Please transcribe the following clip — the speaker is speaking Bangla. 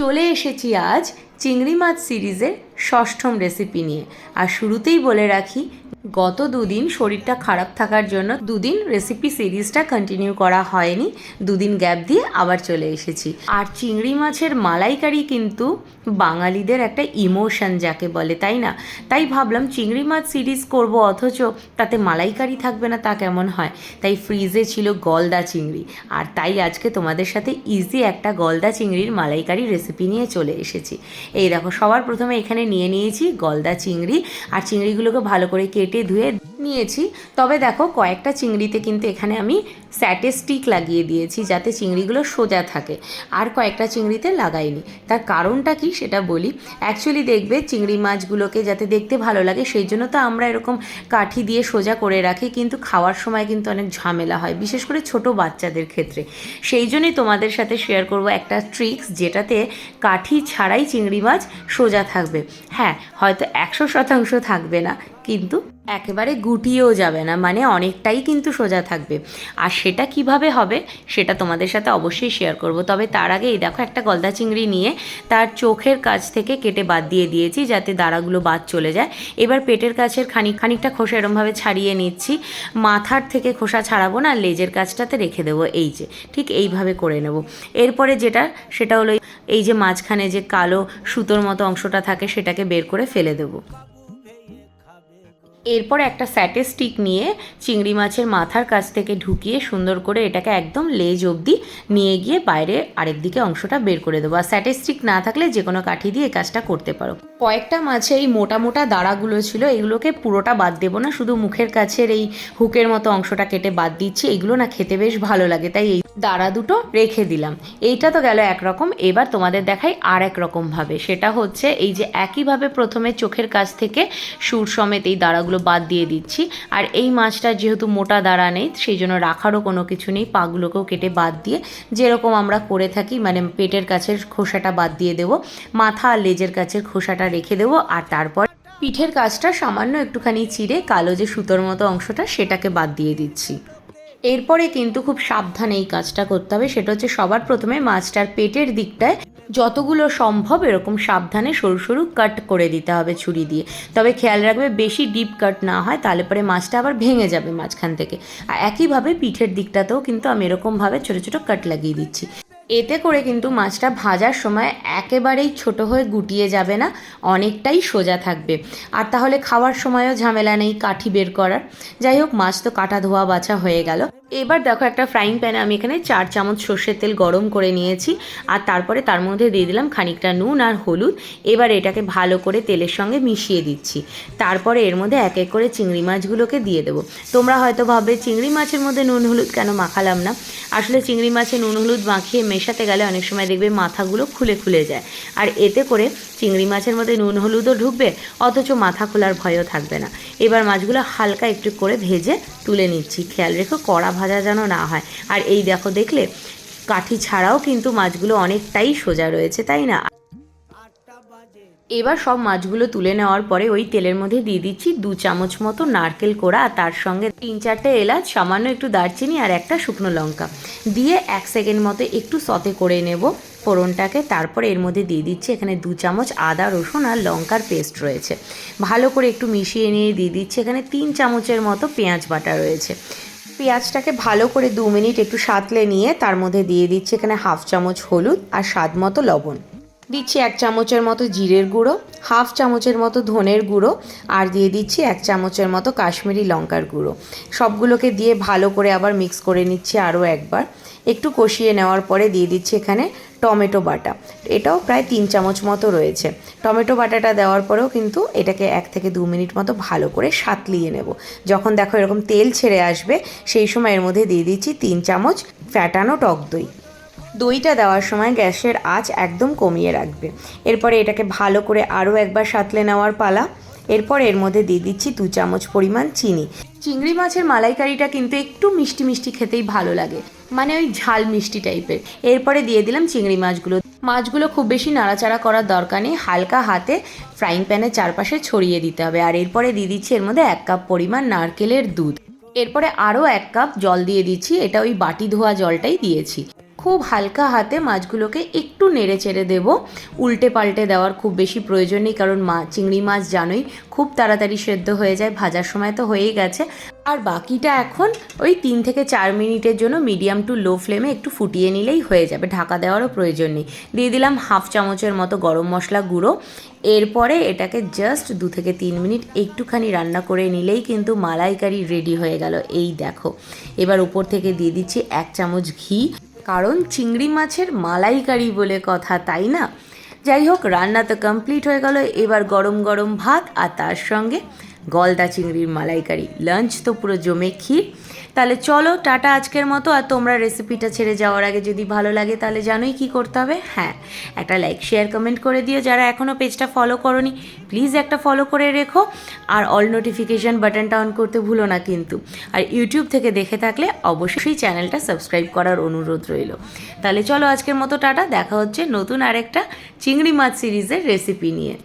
চলে এসেছি আজ চিংড়ি মাছ সিরিজের ষষ্ঠম রেসিপি নিয়ে। আর শুরুতেই বলে রাখি গত দুদিন শরীরটা খারাপ থাকার জন্য দুদিন রেসিপি সিরিজটা কন্টিনিউ করা হয়নি। দুদিন গ্যাপ দিয়ে আবার চলে এসেছি। আর চিংড়ি মাছের মালাইকারি কিন্তু বাঙালিদের একটা ইমোশন যাকে বলে, তাই না? তাই ভাবলাম চিংড়ি মাছ সিরিজ করব, অথচ তাতে মালাইকারি থাকবে না, তা কেমন হয়? তাই ফ্রিজে ছিল গলদা চিংড়ি। আর তাই আজকে তোমাদের সাথে ইজি একটা গলদা চিংড়ির মালাইকারি রেসিপি নিয়ে চলে এসেছি। এই দেখো, সবার প্রথমে এখানে নিয়ে নিয়েছি গলদা চিংড়ি। আর চিংড়িগুলোকে ভালো করে কেটে ধুয়ে নিয়েছি। তবে দেখো, কয়েকটা চিংড়িতে কিন্তু এখানে আমি স্যাটে স্টিক লাগিয়ে দিয়েছি যাতে চিংড়িগুলো সোজা থাকে। আর কয়েকটা চিংড়িতে লাগাইনি। তার কারণটা কি সেটা বলি। অ্যাকচুয়ালি দেখবে, চিংড়ি মাছগুলোকে যাতে দেখতে ভালো লাগে, সেই জন্য তো আমরা এরকম কাঠি দিয়ে সোজা করে রাখি, কিন্তু খাওয়ার সময় কিন্তু অনেক ঝামেলা হয়, বিশেষ করে ছোট বাচ্চাদের ক্ষেত্রে। সেই জন্যই তোমাদের সাথে শেয়ার করব একটা ট্রিক্স যেটাতে কাঠি ছাড়াই চিংড়ি মাছ সোজা থাকবে। হ্যাঁ হয়তো একশো শতাংশ থাকবে না, কিন্তু একেবারে গুটিয়েও যাবে না মানে অনেকটাই কিন্তু সোজা থাকবে। আর সেটা কীভাবে হবে, সেটা তোমাদের সাথে অবশ্যই শেয়ার করব। তবে তার আগে এই দেখো একটা গলদা চিংড়ি নিয়ে তার চোখের কাছ থেকে কেটে বাদ দিয়ে দিয়েছি, যাতে দাঁড়াগুলো বাদ চলে যায়। এবার পেটের কাছের খানিক, খানিকটা খোসা এরমভাবে ছাড়িয়ে নিচ্ছি। মাথার থেকে খোসা ছাড়াবো না, লেজের কাছটাতে রেখে দেবো, এই যে। ঠিক এইভাবে করে নেব। এরপরে যেটা, সেটা হলো এই যে মাঝখানে যে কালো সুতোর মতো অংশটা থাকে, সেটাকে বের করে ফেলে দেবো। এরপর একটা স্যাটে স্টিক নিয়ে চিংড়ি মাছের মাথার কাছ থেকে ঢুকিয়ে সুন্দর করে এটাকে একদম লেজ অবধি নিয়ে গিয়ে বাইরে আরেক দিকে অংশটা বের করে দেবো। আর স্যাটে স্টিক না থাকলে যে কোনো কাঠি দিয়ে এই কাজটা করতে পারো। কয়েকটা মাছে এই মোটা মোটা দাঁড়াগুলো ছিল, এগুলোকে পুরোটা বাদ দেবো না। শুধু মুখের কাছের এই হুকের মতো অংশটা কেটে বাদ দিচ্ছি। এগুলো না খেতে বেশ ভালো লাগে, তাই এই দাঁড়া দুটো রেখে দিলাম। এইটা তো গেল একরকম। এবার তোমাদের দেখাই আর এক রকমভাবে সেটা হচ্ছে এই যে একইভাবে প্রথমে চোখের কাছ থেকে সুর সমেত এই দাঁড়াগুলো বাদ দিয়ে দিচ্ছি। আর এই মাছটা যেহেতু মোটা দাঁড়া নেই, সেই জন্য রাখারও কোনো কিছু নেই। পাগুলোকেও কেটে বাদ দিয়ে যেরকম আমরা করে থাকি মানে পেটের কাছের খোসাটা বাদ দিয়ে দেবো, মাথা আর লেজের কাছের খোসাটা রেখে দেবো। আর তারপর পিঠের কাজটা সামান্য একটুখানি চিড়ে কালো যে সুতোর মতো অংশটা সেটাকে বাদ দিয়ে দিচ্ছি। এরপরে কিন্তু খুব সাবধানে এই কাজটা করতে হবে। সেটা হচ্ছে সবার প্রথমে মাছটার পেটের দিকটায় যতগুলো সম্ভব এরকম সাবধানে সরু সরু কাট করে দিতে হবে ছুরি দিয়ে। তবে খেয়াল রাখবে বেশি ডিপ কাট না হয়, তাহলে পরে মাছটা আবার ভেঙে যাবে মাঝখান থেকে। আর একইভাবে পিঠের দিকটাতেও কিন্তু আমি এরকমভাবে ছোটো ছোটো কাট লাগিয়ে দিচ্ছি। এতে করে কিন্তু মাছটা ভাজার সময় একেবারেই ছোট হয়ে গুটিয়ে যাবে না, অনেকটাই সোজা থাকবে। আর তাহলে খাওয়ার সময়ও ঝামেলা নেই কাঠি বের করার। যাই হোক, মাছ তো কাটা ধোয়া বাছা হয়ে গেল। এবার দেখো একটা ফ্রাইং প্যানে আমি এখানে চার চামচ সর্ষের তেল গরম করে নিয়েছি। আর তারপরে তার মধ্যে দিয়ে দিলাম খানিকটা নুন আর হলুদ। এবার এটাকে ভালো করে তেলের সঙ্গে মিশিয়ে দিচ্ছি। তারপরে এর মধ্যে এক এক করে চিংড়ি মাছগুলোকে দিয়ে দেবো। তোমরা হয়তো ভাবে চিংড়ি মাছের মধ্যে নুন হলুদ কেন মাখালাম না? আসলে চিংড়ি মাছে নুন হলুদ মাখিয়ে মেশাতে গেলে অনেক সময় দেখবে মাথাগুলো খুলে খুলে যায়। আর এতে করে চিংড়ি মাছের মধ্যে নুন হলুদও ঢুকবে, অথচ মাথা খোলার ভয়ও থাকবে না। এবার মাছগুলো হালকা একটু করে ভেজে তুলে নিচ্ছি। খেয়াল রেখো, কড়া ভাজা যেন না হয়। আর এই দেখো দেখলে, কাঠি ছাড়াও কিন্তু মাছগুলো অনেকটাই সোজা রয়েছে, তাই না? এবার সব মাছগুলো তুলে নেওয়ার পরে ওই তেলের মধ্যে দিয়ে দিচ্ছি দু চামচ মতো নারকেল কোড়া আর তার সঙ্গে তিন চারটে এলাচ, সামান্য একটু দারচিনি আর একটা শুকনো লঙ্কা। দিয়ে এক সেকেন্ড মতো একটু সতে করে নেব ফোড়নটাকে। তারপরে এর মধ্যে দিয়ে দিচ্ছি এখানে দু চামচ আদা, রসুন আর লঙ্কার পেস্ট রয়েছে। ভালো করে একটু মিশিয়ে নিয়ে দিয়ে দিচ্ছি এখানে তিন চামচের মতো পেঁয়াজ বাটা রয়েছে। পেঁয়াজটাকে ভালো করে দু মিনিট একটু সাঁতলে নিয়ে তার মধ্যে দিয়ে দিচ্ছি এখানে হাফ চামচ হলুদ আর স্বাদ মতো লবণ। দিচ্ছি এক চামচের মতো জিরের গুঁড়ো, হাফ চামচের মতো ধনের গুঁড়ো আর দিয়ে দিচ্ছি এক চামচের মতো কাশ্মীরি লঙ্কার গুঁড়ো। সবগুলোকে দিয়ে ভালো করে আবার মিক্স করে নিচ্ছি আরও একবার। একটু কষিয়ে নেওয়ার পরে দিয়ে দিচ্ছি এখানে টমেটো বাটা। এটাও প্রায় তিন চামচ মতো রয়েছে। টমেটো বাটাটা দেওয়ার পরেও কিন্তু এটাকে এক থেকে দু মিনিট মতো ভালো করে সাতলিয়ে নেব। যখন দেখো এরকম তেল ছেড়ে আসবে, সেই সময় এর মধ্যে দিয়ে দিচ্ছি তিন চামচ ফ্যাটানো টক দই। দইটা দেওয়ার সময় গ্যাসের আঁচ একদম কমিয়ে রাখবে। এরপরে এটাকে ভালো করে আরও একবার সাঁতলে নেওয়ার পালা। এরপর এর মধ্যে দিয়ে দিচ্ছি দু চামচ পরিমাণ চিনি। চিংড়ি মাছের মালাইকারিটা কিন্তু একটু মিষ্টি মিষ্টি খেতেই ভালো লাগে মানে ওই ঝাল মিষ্টি টাইপের। এরপরে দিয়ে দিলাম চিংড়ি মাছগুলো। মাছগুলো খুব বেশি নাড়াচাড়া করার দরকার নেই, হালকা হাতে ফ্রাইং প্যানের চারপাশে ছড়িয়ে দিতে হবে। আর এরপরে দিয়ে দিচ্ছি এর মধ্যে এক কাপ পরিমাণ নারকেলের দুধ। এরপরে আরও এক কাপ জল দিয়ে দিচ্ছি, এটা ওই বাটি ধোয়া জলটাই দিয়েছি। খুব হালকা হাতে মাছগুলোকে একটু নেড়ে চেড়ে দেবো। উল্টে পাল্টে দেওয়ার খুব বেশি প্রয়োজন নেই, কারণ মা চিংড়ি মাছ জানোই খুব তাড়াতাড়ি সেদ্ধ হয়ে যায়, ভাজার সময় তো হয়েই গেছে। আর বাকিটা এখন ওই তিন থেকে চার মিনিটের জন্য মিডিয়াম টু লো ফ্লেমে একটু ফুটিয়ে নিলেই হয়ে যাবে, ঢাকা দেওয়ারও প্রয়োজন নেই। দিয়ে দিলাম হাফ চামচের মতো গরম মশলা গুঁড়ো। এরপরে এটাকে জাস্ট দু থেকে তিন মিনিট একটুখানি রান্না করে নিলেই কিন্তু মালাইকারি রেডি হয়ে গেল। এই দেখো, এবার উপর থেকে দিয়ে দিচ্ছি এক চামচ ঘি। কারণ চিংড়ি মাছের মালাইকারি বলে কথা, তাই না? যাই হোক রান্না তো কমপ্লিট হয়ে গেল। এবার গরম গরম ভাত আর তার সঙ্গে গলদা চিংড়ির মালাইকারি। লাঞ্চ তো পুরো জমে ক্ষীর। তাহলে চলো, টাটা আজকের মতো, আর তোমরা রেসিপিটা ছেড়ে যাওয়ার আগে যদি ভালো লাগে তাহলে জানোই কি করতে হবে। হ্যাঁ একটা লাইক শেয়ার কমেন্ট করে দিও। যারা এখনও পেজটা ফলো করনি প্লিজ একটা ফলো করে রেখো। আর অল নোটিফিকেশান বাটনটা অন করতে ভুলো না কিন্তু। আর ইউটিউব থেকে দেখে থাকলে অবশ্যই চ্যানেলটা সাবস্ক্রাইব করার অনুরোধ রইল। তাহলে চলো আজকের মতো, টাটা। দেখা হচ্ছে নতুন আরেকটা চিংড়ি মাছ সিরিজের রেসিপি নিয়ে।